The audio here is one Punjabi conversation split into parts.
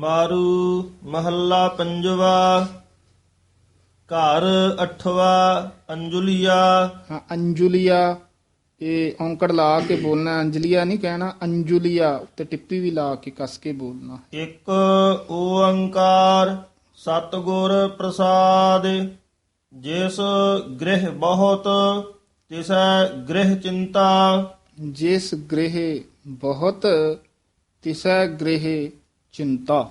ਮਾਰੂ ਮਹੱਲਾ ਪੰਜਵਾ ਘਰ ਅਠਵਾ ਅੰਜੁਲੀਆ। ਹਾਂ ਅੰਜੁਲੀਆ ਇਹ ਔਂਕੜ ਲਾ ਕੇ ਬੋਲਣਾ ਅੰਜਲੀਆ ਨਹੀਂ ਕਹਿਣਾ ਅੰਜੁਲੀਆ ਉੱਤੇ ਟਿੱਪੀ ਵੀ ਲਾ ਕੇ ਕੱਸ ਕੇ ਬੋਲਣਾ। ਇੱਕ ਓੰਕਾਰ ਸਤਿਗੁਰ ਪ੍ਰਸਾਦ ਜਿਸ ਗ੍ਰਹਿ ਬਹੁਤ ਤਿਸੈ ਗ੍ਰਹਿ ਚਿੰਤਾ। ਜਿਸ ਗ੍ਰਹਿ ਬਹੁਤ ਤਿਸੈ ਗ੍ਰਹਿ ਚਿੰਤਾ।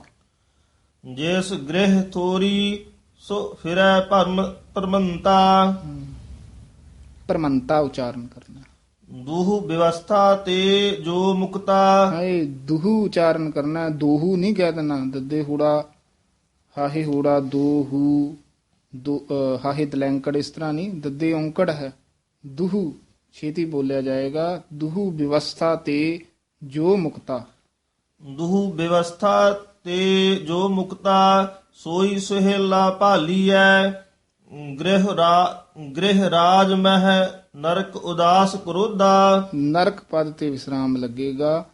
ਜਿਸ ਗ੍ਰਹਿ ਥੋਰੀ ਸੋ ਫਿਰੈ ਭਰਮ ਪਰਮੰਤਾ। ਪਰਮੰਤਾ ਉਚਾਰਨ ਕਰਨਾ। ਦੂਹ ਵਿਵਸਥਾ ਤੇ ਜੋ ਮੁਕਤਾ। ਹਾਏ ਦੁਹੂ ਉਚਾਰਨ ਕਰਨਾ। ਦੋਹੂ ਨਹੀਂ ਕਹਿ ਦੇਣਾ। ਦੱਦੇ ਹੂੜਾ ਹਾਹੇ ਹੂੜਾ ਦੋਹੂ ਦੋ ਹਾਹੇ ਦਲੈਂਕੜ ਇਸ ਤਰ੍ਹਾਂ ਨਹੀਂ। ਦੱਦੇ ਔਂਕੜ ਹੈ। ਦੁਹੂ ਛੇਤੀ ਬੋਲਿਆ ਜਾਏਗਾ। ਦੁਹੂ ਵਿਵਸਥਾ ਤੇ ਜੋ ਮੁਕਤਾ। ਦੂਹ ਵਿਵਸਥਾ ਤੇ ਜੋ ਮੁਕਤਾ ਸੋਈ ਸੁਹੇਲਾ ਭਾਲੀਐ। ਗ੍ਰਹਿ ਰਾ ਗ੍ਰਹਿ ਰਾਜ ਮਹਿ ਨਰਕ ਉਦਾਸ ਕਰੋਧਾ। ਨਰਕ ਪਦ ਤੇ ਵਿਸਰਾਮ ਲੱਗੇਗਾ।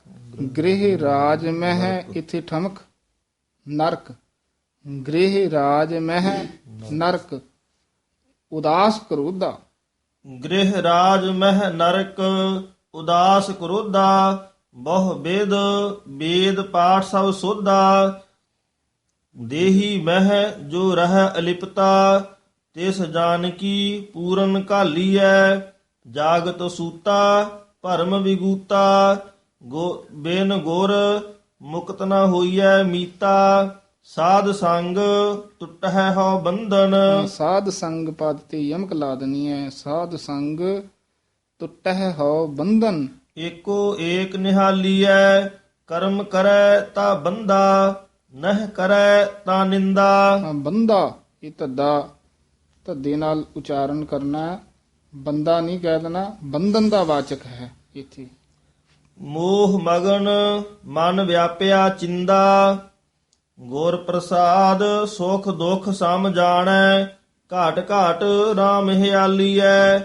ਗ੍ਰਹਿ ਰਾਜ ਮਹਿ ਇਥੇ ਠਮਕ। ਨਰਕ। ਗ੍ਰਹਿ ਰਾਜ ਮਹਿ ਨਰਕ। ਉਦਾਸ ਕਰੋਧਾ। ਗ੍ਰਹਿ ਰਾਜ ਮਹਿ ਨਰਕ ਉਦਾਸ ਕਰੋਧਾ। ਬਹੁ ਬੇਦ ਵੇਦ ਪਾਠ ਸਭ ਸੋਧਾ। ਦੇਹੀ ਮਹਿ ਜੋ ਰਹਿ ਅਲਿਪਤਾ, ਤਿਸ ਜਾਨਕੀ ਪੂਰਨ ਕਾਲੀਐ ਜਾਗਤ ਸੂਤਾ, ਭਰਮ ਵਿਗੂਤਾ। ਗੋ, ਬਿਨ ਗੁਰ, ਮੁਕਤ ਨ ਹੋਈਐ ਮੀਤਾ। ਸਾਧ ਸੰਗ ਟੁੱਟਹਿ ਹੋ ਬੰਧਨ। ਸਾਧ ਸੰਗ ਪਦ ਤੇ ਯਮਕ ਲਾ ਦਨੀ ਹੈ ਸਾਧ ਸੰਗ ਟੁੱਟਹਿ ਹੋ ਬੰਧਨ। ਏਕੋ ਏਕ ਨਿਹਾਲੀਐ ਕਰਮ ਕਰੈ ਤਾ ਬੰਦਾ ਨਹਿ ਕਰੈ ਤਾ ਨਿੰਦਾ ਬੰਦਾ ਇਹ ਧੱਦਾ ਧੱਦੇ ਨਾਲ ਉਚਾਰਨ ਕਰਨਾ। ਬੰਦਾ ਨਹੀਂ ਕਹਿ ਦੇਣਾ ਬੰਧਨ ਦਾ ਵਾਚਕ ਹੈ ਇੱਥੇ ਮੋਹ ਮਗਨ ਮਨ ਵਿਆਪਿਆ ਚਿੰਦਾ ਗੁਰ ਪ੍ਰਸਾਦ ਸੁਖ ਦੁਖ ਸਮ ਜਾਣੈ ਘਾਟ ਘਾਟ RAM ਹਿਆਲੀਐ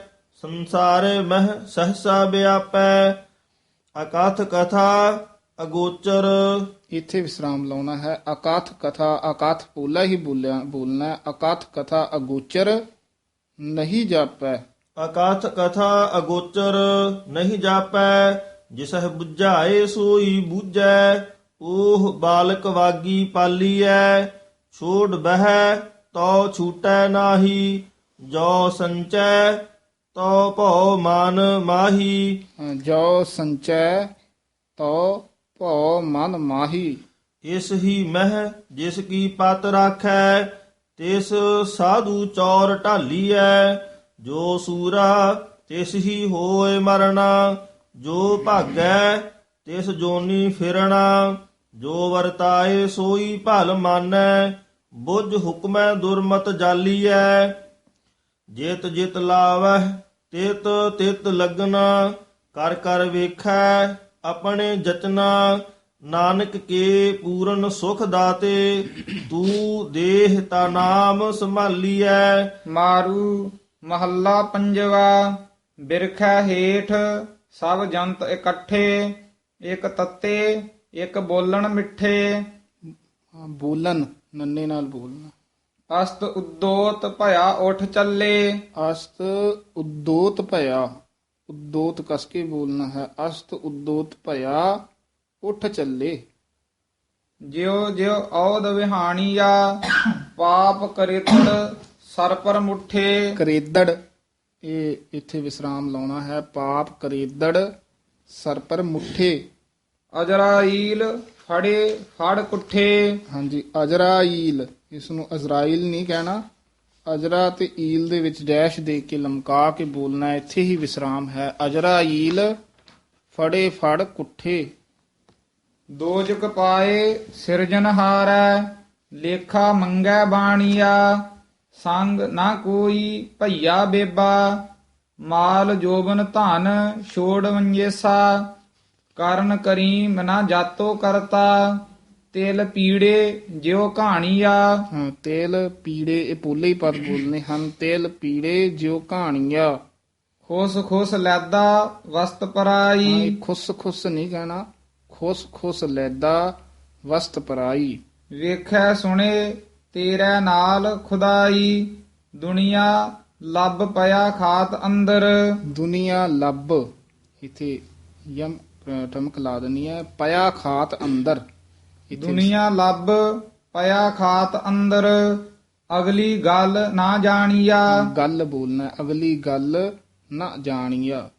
ਸੰਸਾਰੇ ਮਹਿ ਸਹਸਾ ਵਿਆਪੈ ਅਕਥ ਕਥਾ ਅਗੋਚਰ। ਇੱਥੇ ਵਿਸਰਾਮ ਲਾਉਣਾ ਹੈ। ਅਕਾਥ ਕਥਾ ਅਕਾਥ ਪੋਲਾ ਹੀ ਬੋਲਿਆ ਬੋਲਣਾ ਹੈ। ਅਕਾਥ ਕਥਾ ਅਗੋਚਰ ਨਹੀਂ ਜਾਪੈ। ਅਕਥ ਕਥਾ ਅਗੋਚਰ ਨਹੀਂ ਜਾਪੈ ਜਿਸਹਿ 부ਝਾਏ ਸੋਈ ਬੂਝੈ ਉਹ ਬਾਲਕ ਵਾਗੀ ਪਾਲੀਐ। ਛੋੜ ਬਹਿ ਤੋ ਛੂਟੈ ਨਾਹੀ ਜੋ ਸੰਚੈ ਤੋ ਭਉ ਮਨ ਮਾਹੀ। ਜੋ ਸੰਚੈ ਤੋ ਭਉ ਮਨ ਮਾਹੀ। ਇਸ ਹੀ ਮਹਿ ਜਿਸ ਕੀ ਪਤ ਰਾਖੈ ਤਿਸ ਸਾਧੂ ਚੌਰ ਢਾਲੀਐ। ਜੋ ਸੂਰਾ ਤਿਸ ਹੀ ਹੋਏ ਮਰਣਾ। ਜੋ ਭਾਗੈ ਤਿਸ ਜੋਨੀ ਫਿਰਣਾ। ਜੋ ਵਰਤਾਏ ਸੋਈ ਭਲ ਮਾਨੈ ਬੁੱਝ ਹੁਕਮੈ ਦੁਰਮਤ ਜਾਲੀਐ। ਜਿਤ ਜਿਤ ਲਾਵਹਿ ਤਿਤ ਤਿਤ ਲਗਨਾ ਕਰ ਕਰ ਵੇਖੈ ਆਪਣੇ ਜਤਨਾ ਨਾਨਕ ਕੇ ਪੂਰਨ ਸੁਖ ਦਾਤੇ ਤੂੰ ਦੇਹ ਤਾ ਨਾਮ ਸੰਭਾਲੀਐ। ਮਾਰੂ ਮਹੱਲਾ ਪੰਜਵਾ ਬਿਰਖੈ ਹੇਠ ਸਭ ਜੰਤ ਇਕੱਠੇ ਇੱਕ ਤੱਤੇ ਇੱਕ ਬੋਲਣ ਮਿੱਠੇ। ਬੋਲਣ ਨੰਨੇ ਨਾਲ ਬੋਲਣਾ। ਅਸਤ ਉਦੋਤ ਭਇਆ ਉਠ ਚੱਲੇ। ਅਸਤ ਉਦੋਤ ਭਇਆ ਉਦੋਤ ਕਸ ਕੇ ਬੋਲਣਾ ਹੈ ਅਸਤ ਉਦੋਤ ਭਇਆ ਉੱਠ ਚੱਲੇ। ਜਿਉ ਜਿਉ ਔਦ ਵਿਹਾਣੀਆ ਪਾਪ ਕਰਿਤੜ ਸਰ ਪਰ ਮੁਠੇ। ਕਰੇਦੜ ਇਹ ਇੱਥੇ ਵਿਸਰਾਮ ਲਾਉਣਾ ਹੈ ਪਾਪ ਕਰੇਦੜ ਸਰ ਪਰ ਮੁੱਠੇ। ਅਜਰਾਈਲ ਫੜੇ ਫੜ ਕੁੱਠੇ। ਹਾਂਜੀ ਅਜਰਾਈਲ। ਇਸ ਨੂੰ ਅਜ਼ਰਾਈਲ ਨਹੀਂ ਕਹਿਣਾ, ਅਜਰਾ ਤੇ ਈਲ ਦੇ ਵਿੱਚ ਡੈਸ਼ ਦੇ ਕੇ ਲਮਕਾ ਕੇ ਬੋਲਣਾ, ਇੱਥੇ ਹੀ ਵਿਸਰਾਮ ਹੈ। ਅਜਰਾ ਈਲ, ਫੜੇ ਫੜ ਕੁੱਠੇ। ਦੋਜਕ ਪਾਏ ਸਿਰਜਨਹਾਰੈ ਲੇਖਾ ਮੰਗੈ ਬਾਣੀਆ। ਸੰਗ ਨਾ ਕੋਈ ਭਈਆ ਬੇਬਾ, ਮਾਲ ਜੋਬਨ ਧਨ ਛੋੜ ਵੰਜੇਸਾ। ਕਰਨ ਕਰੀਮ ਨਾ ਜਾਤੋ ਕਰਤਾ। ਤਿਲ ਪੀੜੇ ਜਿਉ ਕਹਾਣੀਆ ਹਾਂ ਤੇਲ ਪੀੜੇ ਇਹ ਪੋਲੇ ਹੀ ਪਦ ਬੋਲਨੇ ਹਨ। ਤੇਲ ਪੀੜੇ ਜਿਉ ਕਹਾਣੀਆਂ ਖੁਸ ਖੁਸ ਲੈਦਾ ਵਸਤ ਪਰਾਈ। ਖੁਸ ਖੁਸ ਨਹੀਂ ਕਹਿਣਾ। ਖੁਸ ਖੁਸ ਲੈਦਾ ਵਸਤ ਪਰਾਈ। ਵੇਖੈ ਸੁਣੇ ਤੇਰੇ ਨਾਲ ਖੁਦਾਈ। ਦੁਨੀਆ ਲੱਭ ਪਿਆ ਖਾਤ ਅੰਦਰ। ਦੁਨੀਆ ਲੱਭ। ਇਥੇ ਯਮ ਅ, ਠਮਕ ਲਾ ਦੇਣੀ ਹੈ। ਪਿਆ ਖਾਤ ਅੰਦਰ। ਦੁਨੀਆ ਲੱਭ ਪਿਆ ਖਾਤ ਅੰਦਰ ਅਗਲੀ ਗੱਲ ਨਾ ਜਾਣੀਆ। ਗੱਲ ਬੋਲਣਾ ਅਗਲੀ ਗੱਲ ਨਾ ਜਾਣੀਆ।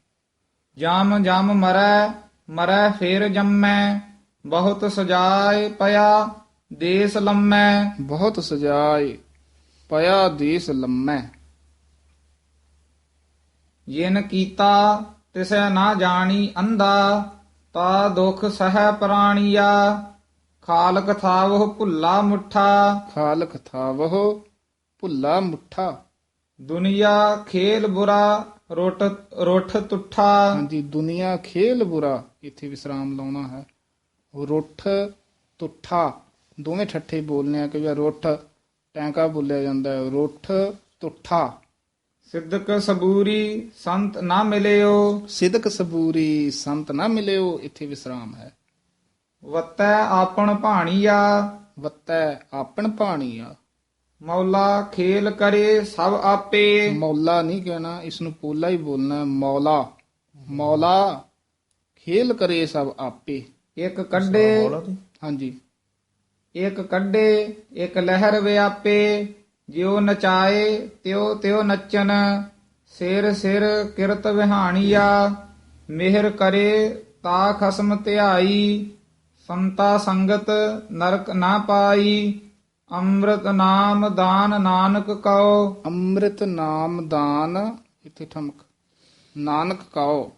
ਜਮ ਜਮ ਮਰੈ ਮਰੈ ਫੇਰ ਜੰਮੈ ਬਹੁਤ ਸਜਾਏ ਪਿਆ ਦੇਸ ਲੰਮੈ। ਬਹੁਤ ਸਜਾਏ ਪਿਆ ਦੇਸ ਲੰਮੈ। ਜਿਨ ਕੀਤਾ ਤਿਸੈ ਨਾ ਜਾਣੀ ਅੰਧਾ ਤਾ ਦੁਖ ਸਹਿ ਪ੍ਰਾਣੀਆ। ਖਾਲਕ ਥਾਵਹੁ ਭੁੱਲਾ ਮੁੱਠਾ। ਖਾਲਕ ਥਾਵਹ ਭੁੱਲਾ ਮੁੱਠਾ। ਦੁਨੀਆ ਖੇਲ ਬੁਰਾ ਰੋਟ ਰੁੱਠ ਤੁਠਾ। ਹਾਂਜੀ ਦੁਨੀਆ ਖੇਲ ਬੁਰਾ ਇੱਥੇ ਵਿਸਰਾਮ ਲਾਉਣਾ ਹੈ। ਰੁੱਠ ਤੁੱਠਾ ਦੋਵੇਂ ਠੱਠੇ ਬੋਲਨੇ ਆ ਕਿ ਰੁੱਠ ਟੈਂਕਾ ਬੋਲਿਆ ਜਾਂਦਾ ਹੈ। ਰੁੱਠ ਤੁੱਠਾ। ਸਿੱਧਕ ਸਬੂਰੀ ਸੰਤ ਨਾ ਮਿਲਿਓ। ਸਿਦਕ ਸਬੂਰੀ ਸੰਤ ਨਾ ਮਿਲਿਓ ਇੱਥੇ ਵਿਸਰਾਮ ਹੈ। ਵਤੈ ਆਪਣ ਭਾਣੀਆ। ਵੱਤੈ ਆਪਣ ਪਾਣੀਆ ਮੌਲਾ ਖੇਲ ਕਰੇ ਸਭ ਆਪੇ। ਮੌਲਾ ਨਹੀਂ ਕਹਿਣਾ ਇਸ ਨੂੰ ਪੋਲਾ ਹੀ ਬੋਲਣਾ ਹੈ, ਮੌਲਾ। ਮੌਲਾ ਖੇਲ ਕਰੇ ਸਭ ਆਪੇ। ਇੱਕ ਕੱਢੇ। ਹਾਂਜੀ। ਇੱਕ ਕੱਢੇ ਇੱਕ ਲਹਿਰ ਵਿਆਪੇ। ਜਿਉ ਨਚਾਏ ਤਿਉ ਤਿਉ ਨੱਚਨ। ਸਿਰ ਸਿਰ ਕਿਰਤ ਵਿਹਾਣੀਆ। ਮਿਹਰ ਕਰੇ ਤਾ ਖਸਮ ਧਿਆਈ। ਸੰਤਾ ਸੰਗਤ ਨਰਕ ਨਾ ਪਾਈ ਅੰਮ੍ਰਿਤ ਨਾਮ ਦਾਨ ਨਾਨਕ ਕਉ ਅੰਮ੍ਰਿਤ ਨਾਮ ਦਾਨ ਇੱਥੇ ਠਮਕ। ਨਾਨਕ ਕਾਓ।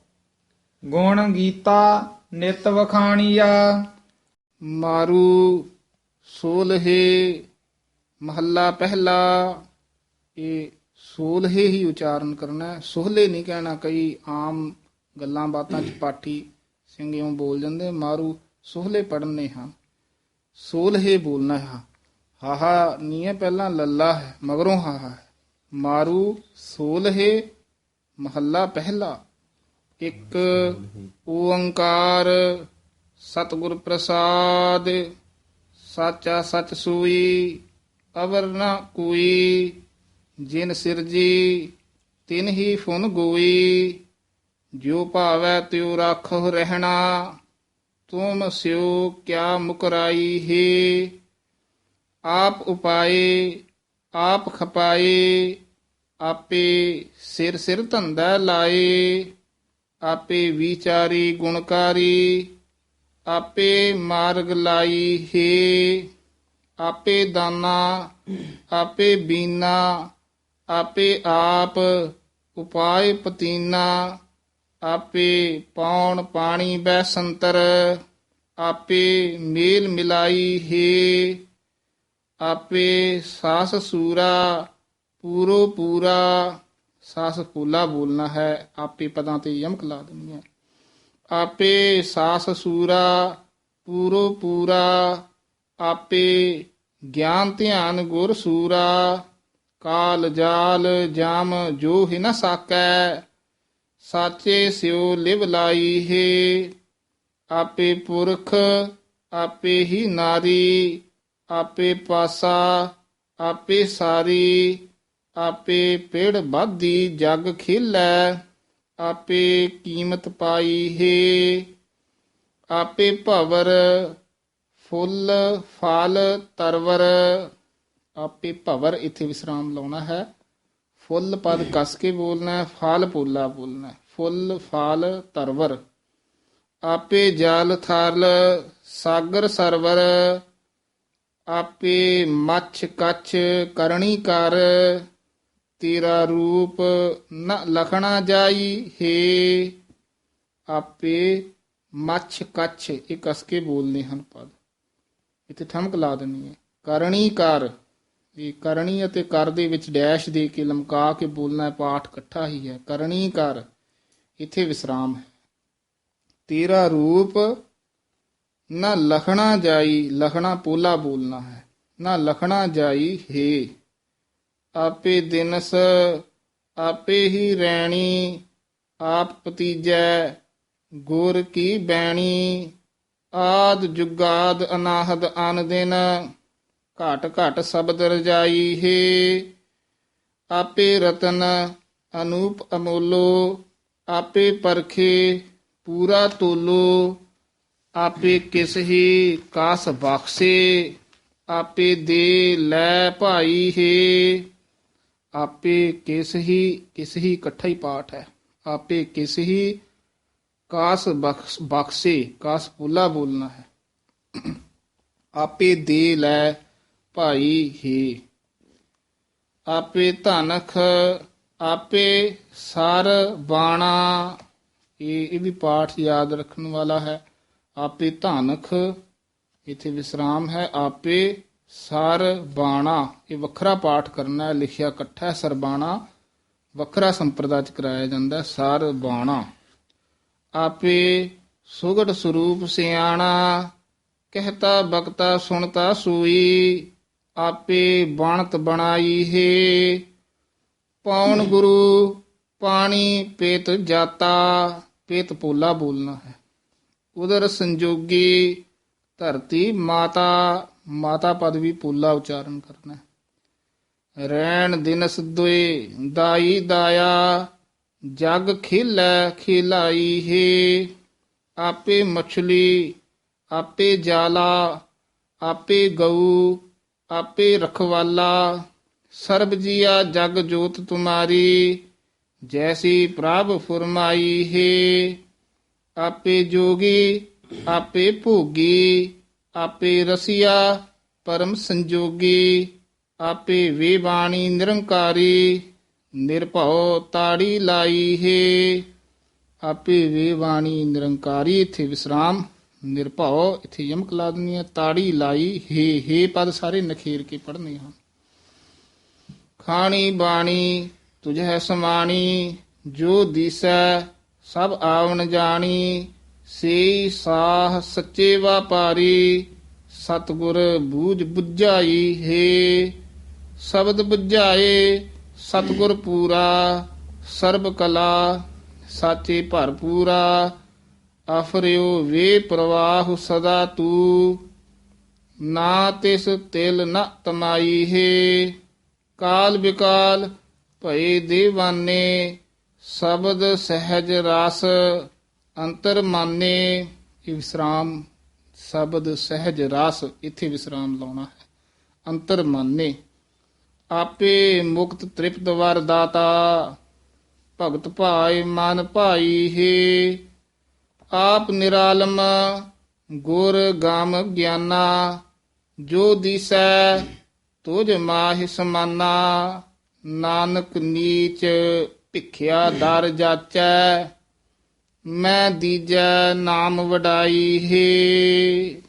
ਗੁਣ ਗੀਤਾ ਨਿਤ ਵਖਾਣੀਆ। ਮਾਰੂ ਸੋਲਹੇ ਮਹੱਲਾ ਪਹਿਲਾ। ਇਹ ਸੋਲਹੇ ਹੀ ਉਚਾਰਨ ਕਰਨਾ ਹੈ। ਸੋਹਲੇ ਨਹੀਂ ਕਹਿਣਾ ਕਈ ਆਮ ਗੱਲਾਂ ਬਾਤਾਂ ਚ ਪਾਠੀ ਸਿੰਘਿਓ ਬੋਲ ਜਾਂਦੇ ਮਾਰੂ ਸੋਹਲੇ ਪੜਨੇ ਹਾਂ ਸੋਲਹੇ ਬੋਲਣਾ ਹੈ। ਹਾਹਾ, ਨਹੀਂ ਹੈ ਪਹਿਲਾਂ ਲੱਲਾ ਹੈ, ਮਗਰੋਂ ਹਾਹਾ ਹੈ। ਮਾਰੂ ਸੋਲਹੇ ਮਹੱਲਾ ਪਹਿਲਾ। ਇੱਕ ਓੰਕਾਰ, ਸਤਿਗੁਰ ਪ੍ਰਸਾਦ, ਸਾਚਾ ਸਚ ਸੂਈ, ਅਵਰ ਨਾ ਕੋਈ, ਜਿਨ ਸਿਰਜੀ ਤਿਨ ਹੀ ਫੁਨ ਗੋਈ। ਜੋ ਭਾਵੈ ਤਿਉ ਰਾਖੋ ਰਹਿਣਾ। ਤੁਮ ਸਿਓ ਕਿਆ ਮੁਕਰਾਈ ਹੈ ਆਪ ਉਪਾਏ ਆਪ ਖਪਾਏ ਆਪੇ ਸਿਰ ਸਿਰ ਧੰਦਾ ਲਾਏ ਆਪੇ ਵਿਚਾਰੀ ਗੁਣਕਾਰੀ ਆਪੇ ਮਾਰਗ ਲਾਈ ਹੈ ਆਪੇ ਦਾਨਾ ਆਪੇ ਬੀਨਾ ਆਪੇ ਆਪ ਉਪਾਏ ਪਤੀਨਾ ਆਪੇ ਪੌਣ ਪਾਣੀ ਬੈ ਸੰਤਰ, ਆਪੇ ਮੇਲ ਮਿਲਾਈ ਹੈ। ਆਪੇ ਸਾਸ ਸੂਰਾ, ਪੂਰੋ ਪੂਰਾ, ਸਾਸ ਪੂਲਾ ਬੋਲਣਾ ਹੈ, ਆਪੇ ਪਦਾਂ ਤੇ ਯਮਕ ਲਾ ਦੇਣੀ ਹੈ। ਆਪੇ ਸਾਸ ਸੂਰਾ, ਪੂਰੋ ਪੂਰਾ, ਆਪੇ ਗਿਆਨ ਧਿਆਨ ਗੁਰ ਸੂਰਾ, ਕਾਲ ਜਾਲ ਜਾਮ ਜੋ ਹੀ ਨ ਸਾਕੈ ਸਾਚੇ ਸਿਉ ਲਿਵ ਲਾਈ ਹੈ। ਆਪੇ ਪੁਰਖ, ਆਪੇ ਹੀ ਨਾਰੀ, ਆਪੇ ਪਾਸਾ, ਆਪੇ ਸਾਰੀ, ਆਪੇ ਪੇੜ ਬਾਦੀ ਜਗ ਖੇਲੈ, ਆਪੇ ਕੀਮਤ ਪਾਈ ਹੈ। ਆਪੇ ਭਵਰ, ਫੁੱਲ, ਫਲ, ਤਰਵਰ, ਆਪੇ ਭਵਰ, ਇੱਥੇ ਵਿਸਰਾਮ ਲਾਉਣਾ ਹੈ। ਫੁੱਲ ਪਦ ਕਸ ਕੇ ਬੋਲਣਾ ਫਾਲ ਫਲ ਪੋਲਾ ਬੋਲਣਾ ਫੁੱਲ, ਫਾਲ, ਤਰਵਰ। ਆਪੇ ਜਲ ਥਲ ਸਾਗਰ ਸਰਵਰ। ਆਪੇ ਮੱਛ ਕੱਛ ਕਰਣੀ ਕਰ। ਤੇਰਾ ਰੂਪ ਨ ਲਖਣਾ ਜਾਈ, ਹੈ। ਆਪੇ ਮੱਛ ਕੱਛ, ਇਹ ਕਸ ਕੇ ਬੋਲਦੇ ਹਨ ਪਦ। ਇੱਥੇ ਠਮਕ ਲਾ ਦੇਣੀ ਹੈ। ਕਰਣੀ ਕਰ। ਇਹ ਕਰਣੀ ਅਤੇ ਕਰ ਦੇ ਵਿੱਚ ਡੈਸ਼ ਦੇ ਕੇ ਲਮਕਾ ਕੇ ਬੋਲਣਾ ਪਾਠ ਇਕੱਠਾ ਹੀ ਹੈ। ਕਰਨੀ ਕਰ, ਇੱਥੇ ਵਿਸਰਾਮ ਹੈ। ਤੇਰਾ ਰੂਪ ਨਾ ਲਖਣਾ ਜਾਈ, ਲਖਣਾ ਪੋਲਾ ਬੋਲਣਾ ਹੈ। ਨਾ ਲਖਣਾ ਜਾਈ ਹੈ। ਆਪੇ ਦਿਨਸ, ਆਪੇ ਹੀ ਰੈਣੀ, ਆਪ ਪਤੀਜੈ, ਗੁਰ ਕੀ ਬੈਣੀ। ਆਦ ਜੁਗਾਦ ਅਨਾਹਦ ਅਨ ਦਿਨ। ਘਟ ਘਟ ਸ਼ਬਦ ਰਜਾਈ ਹੈ। ਆਪੇ ਰਤਨ ਅਨੂਪ ਅਮੋਲੋ, ਆਪੇ ਪਰਖੇ ਪੂਰਾ ਤੋਲੋ, ਆਪੇ ਕਿਸ ਹੀ ਕਾਸ ਬਖਸ਼ੇ, ਆਪੇ ਦੇ ਲੈ ਭਾਈ ਹੈ। ਆਪੇ ਕਿਸ ਹੀ ਕਿਸ ਹੀ ਇਕੱਠਾ ਹੀ ਪਾਠ ਹੈ। ਆਪੇ ਕਿਸ ਹੀ ਕਾਸ ਬਖਸ਼- ਬਖਸ਼ੇ, ਕਾਸ ਪੁੱਲਾ ਬੋਲਣਾ ਹੈ। ਆਪੇ ਦੇ ਲੈ ਭਾਈ ਹੀ। ਆਪੇ ਧਨਖ, ਆਪੇ ਸਰ ਬਾਣਾ। ਇਹ ਇਹ ਵੀ ਪਾਠ ਯਾਦ ਰੱਖਣ ਵਾਲਾ ਹੈ। ਆਪੇ ਧਨਖ, ਇਥੇ ਵਿਸਰਾਮ ਹੈ। ਆਪੇ ਸਰ ਬਾਣਾ। ਇਹ ਵੱਖਰਾ ਪਾਠ ਕਰਨਾ ਹੈ, ਲਿਖਿਆ ਇਕੱਠਾ ਹੈ ਸਰਬਾਣਾ ਵੱਖਰਾ ਸੰਪਰਦਾ ਚ ਕਰਾਇਆ ਜਾਂਦਾ ਹੈ, ਸਰ ਬਾਣਾ। ਆਪੇ ਸੁਗੜ ਸਰੂਪ ਸਿਆਣਾ, ਕਹਤਾ ਬਖਤਾ ਸੁਣਤਾ ਸੂਈ। ਆਪੇ ਬਾਣਤ ਬਣਾਈ ਹੈ। ਪੌਣ ਗੁਰੂ ਪਾਣੀ ਪੇਤ ਜਾਤਾ, ਪੇਤ ਪੋਲਾ ਬੋਲਣਾ ਹੈ। ਉਦਰ ਸੰਜੋਗੀ ਧਰਤੀ ਮਾਤਾ ਮਾਤਾ ਪਦ ਵੀ ਪੋਲਾ ਉਚਾਰਨ ਕਰਨਾ ਹੈ। ਰੈਣ ਦਿਨਸ ਦੁਏ ਦਾਈ ਦਾਇਆ, ਜਗ ਖੇਲੈ ਖੇਲਾਈ ਹੈ। ਆਪੇ ਮਛਲੀ, ਆਪੇ ਜਾਲਾ, ਆਪੇ ਗਊ ਆਪੇ ਰਖਵਾਲਾ, ਸਰਬ ਜੀਆ ਜਗ ਜੋਤ ਤੁਮਾਰੀ, ਜੈਸੀ ਪ੍ਰਭ ਫੁਰਮਾਈ ਹੈ। ਆਪੇ ਜੋਗੀ, ਆਪੇ ਭੋਗੀ, ਆਪੇ ਰਸੀਆ ਪਰਮ ਸੰਜੋਗੀ, ਆਪੇ ਵੇ ਬਾਣੀ ਨਿਰੰਕਾਰੀ, ਨਿਰਭਉ ਤਾੜੀ ਲਾਈ ਹੈ। ਆਪੇ ਵੇ ਬਾਣੀ ਨਿਰੰਕਾਰੀ, ਇਥੇ ਵਿਸਰਾਮ। ਨਿਰਭਉ, ਇਥੇ ਯਮਕ ਲਾ ਦੇਣੀ ਹੈ ਤਾੜੀ ਲਾਈ, ਹੇ ਹੇ ਪਦ ਸਾਰੇ ਨਖੇਰ ਕੇ ਪੜ੍ਹਨੇ ਹਨ ਖਾਣੀ ਬਾਣੀ ਤੁਝੈ ਸਮਾਣੀ, ਜੋ ਦਿਸੈ, ਸਭ ਆਵਣ ਜਾਣੀ ਸੇ ਸਾਹ ਸੱਚੇ ਵਾਪਾਰੀ, ਸਤਗੁਰ ਬੂਝ ਬੁੱਝਾਈ, ਹੈ, ਸ਼ਬਦ ਬੁਝਾਏ, ਸਤਗੁਰ ਪੂਰਾ, ਸਰਬ ਕਲਾ, ਸਾਚੇ ਭਰਪੂਰਾ ਅਫ਼ਰਿਓ ਵੇ ਪ੍ਰਵਾਹ ਸਦਾ ਤੂ, ਨਾ ਤਿਸ ਤਿਲ ਨ ਤਮਾਈ ਹੈ। ਕਾਲ ਵਿਕਾਲ ਭਏ ਦੇਵਾਨੇ, ਸ਼ਬਦ ਸਹਿਜ ਰਸ ਅੰਤਰ ਮਾਨੇ। ਇਹ ਵਿਸਰਾਮ, ਸ਼ਬਦ ਸਹਿਜ ਰਸ ਇੱਥੇ ਵਿਸਰਾਮ ਲਾਉਣਾ ਹੈ। ਅੰਤਰ ਮਾਨੇ। ਆਪੇ ਮੁਕਤ ਤ੍ਰਿਪਤ ਵਰ ਦਾਤਾ, ਭਗਤ ਭਾਈ ਮਨ ਭਾਈ ਹੈ। ਆਪ ਨਿਰਾਲਮ ਗੁਰ ਗਾਮ ਗਿਆਨਾ, ਜੋ ਦਿਸੈ ਤੁਝ ਮਾਹਿ ਸਮਾਨਾ। ਨਾਨਕ ਨੀਚ ਭਿਖਿਆ ਦਰ ਜਾਚੈ, ਮੈਂ ਦੀਜੈ ਨਾਮ ਵਡਾਈ ਹੈ।